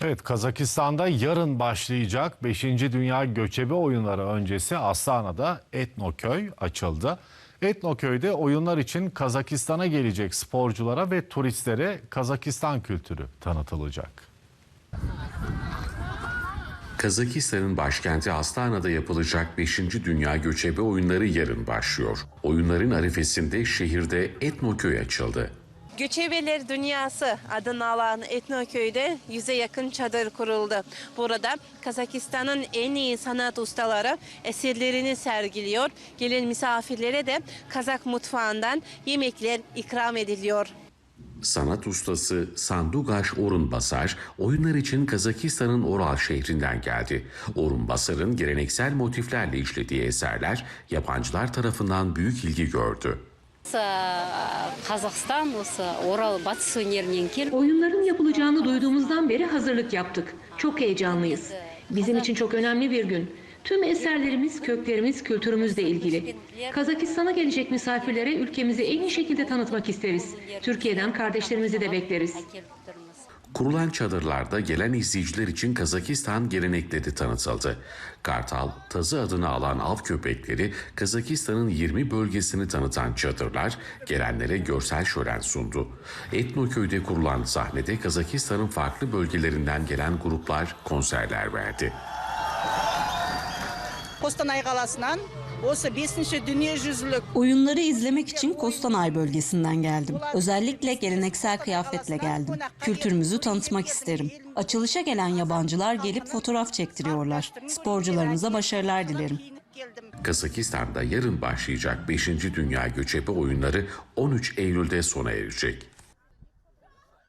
Evet Kazakistan'da yarın başlayacak 5. Dünya Göçebe Oyunları öncesi Astana'da Etnoköy açıldı. Etnoköy'de oyunlar için Kazakistan'a gelecek sporculara ve turistlere Kazakistan kültürü tanıtılacak. Kazakistan'ın başkenti Astana'da yapılacak 5. Dünya Göçebe Oyunları yarın başlıyor. Oyunların arifesinde şehirde Etnoköy açıldı. Göçebeler Dünyası adını alan Etnoköy'de yüze yakın çadır kuruldu. Burada Kazakistan'ın en iyi sanat ustaları eserlerini sergiliyor. Gelen misafirlere de Kazak mutfağından yemekler ikram ediliyor. Sanat ustası Sandugaş Orunbasar oyunlar için Kazakistan'ın Oral şehrinden geldi. Orunbasar'ın geleneksel motiflerle işlediği eserler yabancılar tarafından büyük ilgi gördü. Осы Қазақстан осы Орал батыс өнерінен келіп Oyunların yapılacağını duyduğumuzdan beri hazırlık yaptık. Çok heyecanlıyız. Bizim için çok önemli bir gün. Tüm eserlerimiz, köklerimiz, kültürümüzle ilgili. Kazakistan'a gelecek misafirlere ülkemizi en iyi şekilde tanıtmak isteriz. Türkiye'den kardeşlerimizi de bekleriz. Kurulan çadırlarda gelen izleyiciler için Kazakistan gelenekleri tanıtıldı. Kartal, tazı adını alan av köpekleri Kazakistan'ın 20 bölgesini tanıtan çadırlar gelenlere görsel şölen sundu. Etnoköy'de kurulan sahnede Kazakistan'ın farklı bölgelerinden gelen gruplar konserler verdi. Kostanay Kalası'ndan Oyunları izlemek için Kostanay bölgesinden geldim. Özellikle geleneksel kıyafetle geldim. Kültürümüzü tanıtmak isterim. Açılışa gelen yabancılar gelip fotoğraf çektiriyorlar. Sporcularımıza başarılar dilerim. Kazakistan'da yarın başlayacak 5. Dünya Göçebe Oyunları 13 Eylül'de sona erecek.